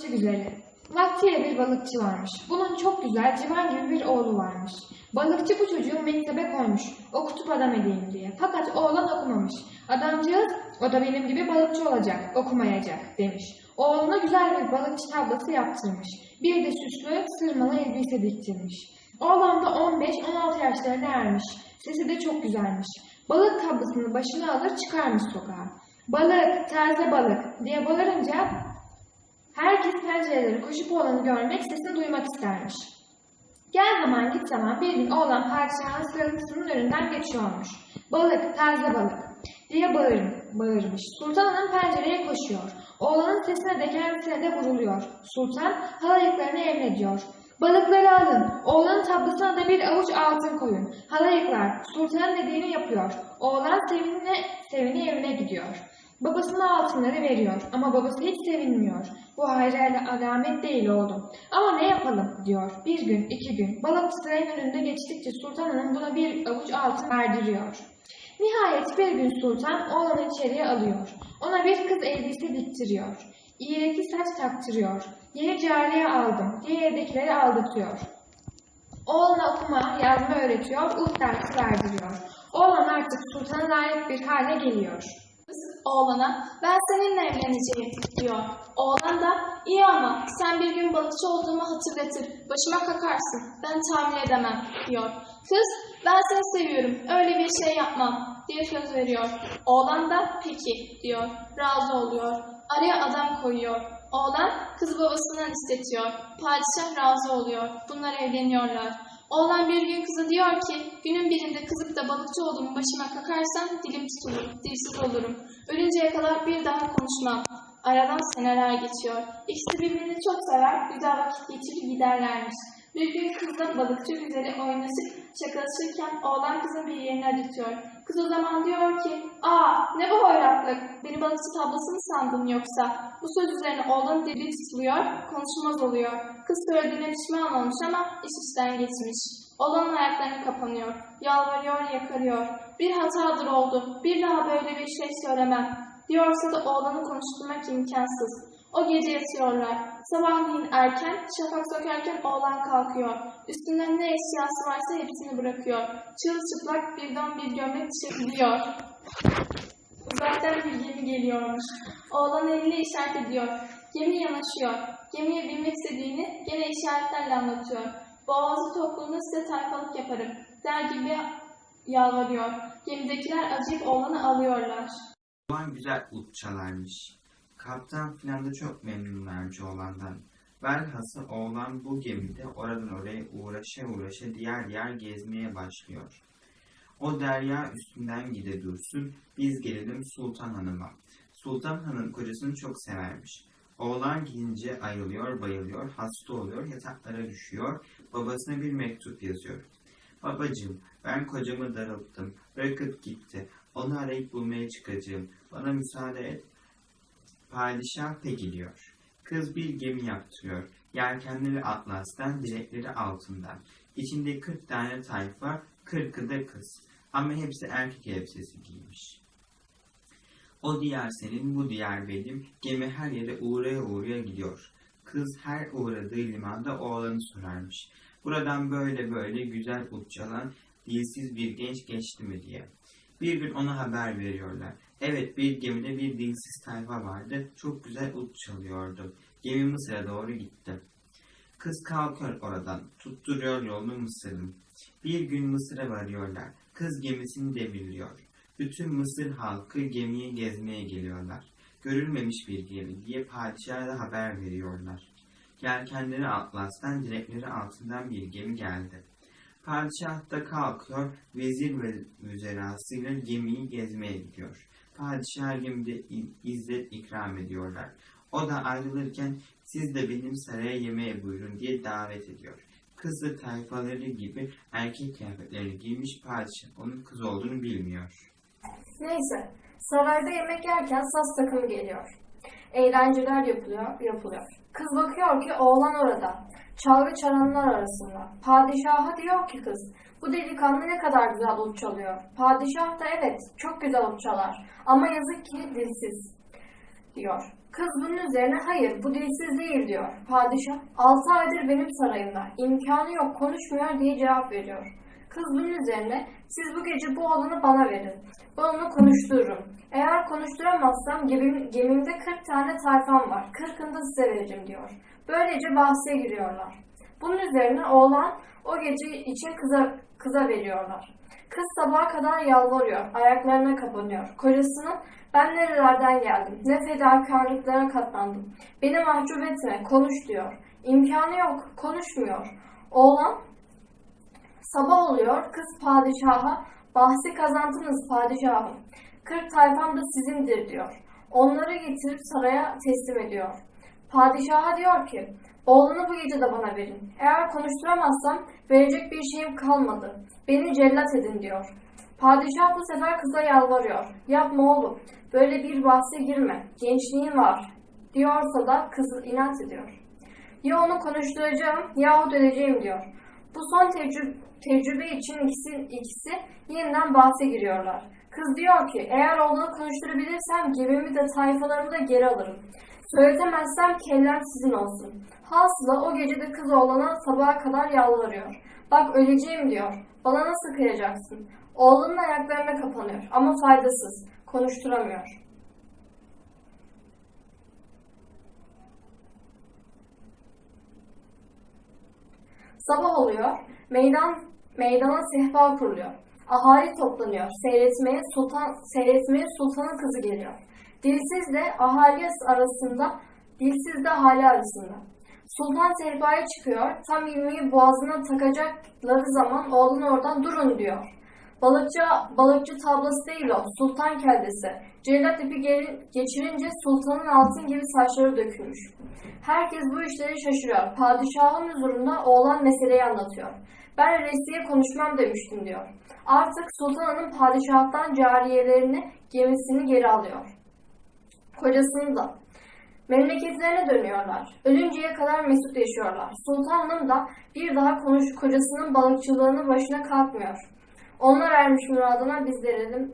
Balıkçı güzeli. Vaktiyle bir balıkçı varmış. Bunun çok güzel, civan gibi bir oğlu varmış. Balıkçı bu çocuğu mektebe koymuş, okutup adam edeyim diye. Fakat oğlan okumamış. Adamcağız, o da benim gibi balıkçı olacak, okumayacak demiş. Oğluna güzel bir balıkçı tablası yaptırmış. Bir de süslü, sırmalı elbise diktirmiş. Oğlan da 15-16 yaşlarına ermiş. Sesi de çok güzelmiş. Balık tablasını başına alır çıkarmış sokağa. Balık, taze balık diye bağırınca Herkes pencerelere koşup oğlanı görmek, sesini duymak istermiş. Gel zaman git zaman bir gün oğlan padişahın sıralısının önünden geçiyormuş. Balık, taze balık diye bağır, bağırmış. Sultan Hanım pencereye koşuyor. Oğlanın sesine de kendisine de vuruluyor. Sultan halayıklarını emrediyor. Balıkları alın. Oğlanın tablasına da bir avuç altın koyun. Halayıklar sultanın dediğini yapıyor. Oğlan sevine, sevine evine gidiyor. Babasına altınları veriyor ama babası hiç sevinmiyor. Bu hayra alamet değil oğlum. Ama ne yapalım diyor. Bir gün, iki gün. Balıkçı sarayın önünde geçtikçe Sultan Hanım buna bir avuç altın verdiriyor. Nihayet bir gün Sultan oğlanı içeriye alıyor. Ona bir kız elbise diktiriyor. İğreki saç taktırıyor. Yeni cariye aldım diye evdekileri aldatıyor. Oğlana okuma, yazma öğretiyor, uh dersi verdiriyor. Oğlan artık sultana layık bir hale geliyor. Kız oğlana ben seninle evleneceğim diyor. Oğlan da iyi ama sen bir gün balıkçı olduğumu hatırlatır. Başıma kakarsın. Ben tahammül edemem diyor. Kız ben seni seviyorum. Öyle bir şey yapmam diye söz veriyor. Oğlan da peki diyor. Razı oluyor. Araya adam koyuyor. Oğlan kız babasından istetiyor. Padişah razı oluyor. Bunlar evleniyorlar. Oğlan bir gün kıza diyor ki, günün birinde kızıp da balıkçı olduğumu başıma kakarsan dilim tutulur, dilsiz olurum. Ölünceye kadar bir daha konuşmam. Aradan seneler geçiyor. İkisi birbirini çok sever, güzel vakit geçirir giderlermiş. Bir gün kızla balıkçı güzeli oynaşıp şakalaşırken oğlan kızın bir yerini acıtıyor. Kız o zaman diyor ki, ''Aa ne bu hoyratlık, beni balıkçı tablası mı sandın yoksa?'' Bu söz üzerine oğlanın dili tutuluyor, konuşmaz oluyor. Kız söylediğine pişman olmuş ama iş işten geçmiş. Oğlanın ayaklarını kapanıyor, yalvarıyor, yakarıyor. Bir hatadır oldu, bir daha böyle bir şey söylemem. Diyorsa da oğlanı konuşturmak imkansız. O gece yatıyorlar. Sabahleyin erken, şafak sökerken oğlan kalkıyor. Üstünden ne eşyası varsa hepsini bırakıyor. Çırılçıplak bir don bir gömlek çekiliyor. Uzaktan bir gemi geliyormuş. Oğlan eliyle işaret ediyor. Gemi yanaşıyor. Gemiye binmek istediğini gene işaretlerle anlatıyor. Boğazı tokluğunda size tayfalık yaparım. Der gibi yalvarıyor. Gemidekiler acıyıp oğlanı alıyorlar. Oğlan güzel ut çalarmış. Kaptan filan da çok memnunlarmış oğlandan. Velhasıl oğlan bu gemide oradan oraya uğraşa uğraşa diğer diğer gezmeye başlıyor. O derya üstünden gide dursun, biz gelelim Sultan Hanım'a. Sultan Hanım kocasını çok severmiş. Oğlan gidince ayılıyor, bayılıyor, hasta oluyor, yataklara düşüyor, babasına bir mektup yazıyor. Babacığım, ben kocamı darılttım, bırakıp gitti. Onu arayıp bulmaya çıkacağım. Bana müsaade et. Padişah peki diyor. Kız bir gemi yaptırıyor. Yelkenleri atlastan, direkleri altından. İçinde 40 tane tayfa, 40'ı da kız. Ama hepsi erkek elbisesi giymiş. O diğer senin, bu diğer benim. Gemi her yere uğraya uğraya gidiyor. Kız her uğradığı limanda oğlanı sorarmış. Buradan böyle böyle güzel uçalan dilsiz bir genç geçti mi diye. Bir gün ona haber veriyorlar. Evet bir gemide bir dilsiz tayfa vardı. Çok güzel ut çalıyordu. Gemi Mısır'a doğru gitti. Kız kalkıyor oradan. Tutturuyor yolunu Mısır'ın. Bir gün Mısır'a varıyorlar. Kız gemisini demirliyor. Bütün Mısır halkı gemiyi gezmeye geliyorlar. Görülmemiş bir gemi diye padişaha da haber veriyorlar. Yelkenleri atlastan, direkleri altından bir gemi geldi. Padişah da kalkıyor, vezir ve müzerasıyla gemiyi gezmeye gidiyor. Padişah gemide izzet ikram ediyorlar. O da ayrılırken siz de benim saraya yemeğe buyurun diye davet ediyor. Kız da tayfaları gibi erkek kıyafetlerini giymiş padişah onun kız olduğunu bilmiyor. Neyse, sarayda yemek yerken saz takımı geliyor. Eğlenceler yapılıyor, yapılıyor. Kız bakıyor ki oğlan orada. Çalgı çalanlar arasında. Padişaha diyor ki kız, bu delikanlı ne kadar güzel ut çalıyor. Padişah da evet, çok güzel ut çalar. Ama yazık ki dilsiz, diyor. Kız bunun üzerine hayır bu dilsiz değil diyor. Padişah altı aydır benim sarayımda imkanı yok konuşmuyor diye cevap veriyor. Kız bunun üzerine siz bu gece bu oğlanı bana verin. Ben onu konuştururum. Eğer konuşturamazsam gemim, gemimde 40 tane tayfam var. 40'ını da size veririm diyor. Böylece bahse giriyorlar. Bunun üzerine oğlan o gece için kıza, kıza veriyorlar. Kız sabaha kadar yalvarıyor, ayaklarına kapanıyor. Kocasının ben nerelerden geldim, ne fedakarlıklara katlandım. Beni mahcup etme, konuş diyor. İmkanı yok, konuşmuyor. Oğlan sabah oluyor, kız padişaha bahsi kazandınız padişahım. Kırk tayfam da sizindir diyor. Onları getirip saraya teslim ediyor. Padişaha diyor ki, oğlunu bu gece de bana verin. Eğer konuşturamazsam verecek bir şeyim kalmadı. Beni cellat edin diyor. Padişah bu sefer kıza yalvarıyor. Yapma oğlum, böyle bir bahse girme. Gençliğin var. Diyorsa da kız inat ediyor. Ya onu konuşturacağım yahut öleceğim diyor. Bu son tecrübe, tecrübe için ikisi, ikisi yeniden bahse giriyorlar. Kız diyor ki eğer oğlunu konuşturabilirsem gemimi de tayfalarımı da geri alırım. Söyletemezsem kellem sizin olsun. Hasıla o gece de kız oğlana sabaha kadar yalvarıyor. Bak öleceğim diyor. Bana nasıl kıyacaksın? Oğlunun ayaklarına kapanıyor ama faydasız. Konuşturamıyor. Sabah oluyor. Meydan meydana sehpa kuruluyor. Ahali toplanıyor. Seyretmeye sultan seyretmeye sultanın kızı geliyor. Dilsiz de ahali arasında, dilsiz de ahali arasında. Sultan sehpaya çıkıyor. Tam ilmeği boğazına takacakları zaman oğlun oradan durun diyor. Balıkçı, balıkçı tablası değil o, sultan kellesi. Cellat ipi geçirince sultanın altın gibi saçları dökülmüş. Herkes bu işleri şaşırıyor. Padişahın huzurunda oğlan meseleyi anlatıyor. Ben resiye konuşmam demiştim diyor. Artık sultan hanım padişahtan cariyelerini gemisini geri alıyor. Kocasını da. Memleketlerine dönüyorlar. Ölünceye kadar mesut yaşıyorlar. Sultan hanım da bir daha konuş kocasının balıkçılığını başına kalkmıyor. Onlar ermiş muradına biz verelim.